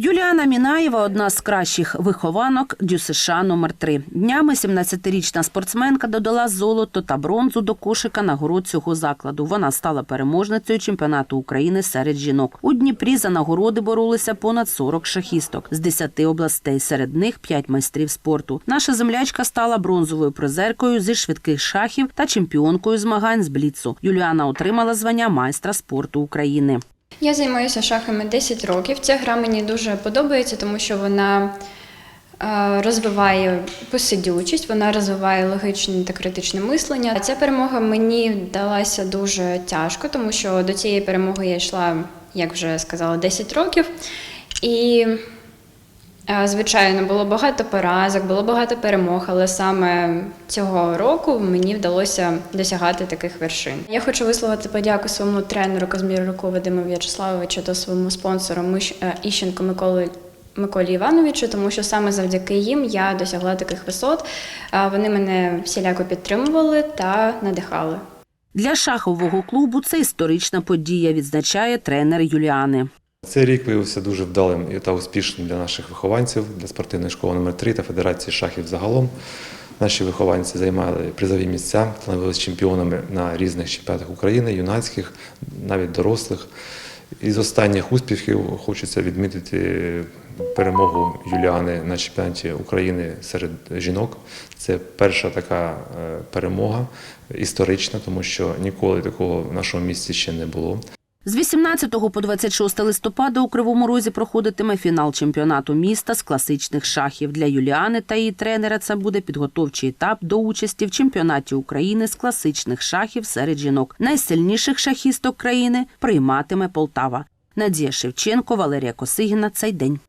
Юліана Мінаєва одна з кращих вихованок ДЮСШ номер 3 Днями 17-річна спортсменка додала золото та бронзу до кошика нагород цього закладу. Вона стала переможницею чемпіонату України серед жінок. У Дніпрі за нагороди боролися понад 40 шахісток з 10 областей. Серед них 5 майстрів спорту. Наша землячка стала бронзовою призеркою зі швидких шахів та чемпіонкою змагань з бліцу. Юліана отримала звання майстра спорту України. Я займаюся шахами 10 років. Ця гра мені дуже подобається, тому що вона е, розвиває посидючість, вона розвиває логічне та критичне мислення. Ця перемога мені далася дуже тяжко, тому що до цієї перемоги я йшла, як вже сказала, 10 років. І Звичайно, було багато поразок, було багато перемог, але саме цього року мені вдалося досягати таких вершин. Я хочу висловити подяку своєму тренеру Казміруку Вадиму В'ячеславовичу та своєму спонсору Миш- е, Іщенко Миколи. Миколі Івановичу, тому що саме завдяки їм я досягла таких висот. Е, Вони мене всіляко підтримували та надихали. Для шахового клубу це історична подія, відзначає тренер Юліани. Цей рік виявився дуже вдалим та успішним для наших вихованців, для спортивної школи номер 3 та Федерації шахів загалом. Наші вихованці займали призові місця, становилися чемпіонами на різних чемпіонатах України, юнацьких, навіть дорослих. Із останніх успіхів хочеться відмітити перемогу Юліани на чемпіонаті України серед жінок. Це перша така е, перемога історична, тому що ніколи такого в нашому місті ще не було. З 18 по 26 листопада у Кривому Розі проходитиме фінал чемпіонату міста з класичних шахів. Для Юліани та її тренера це буде підготовчий етап до участі в чемпіонаті України з класичних шахів серед жінок. Найсильніших шахісток країни прийматиме Полтава. Надія Шевченко, Валерія Косигіна. Цей день.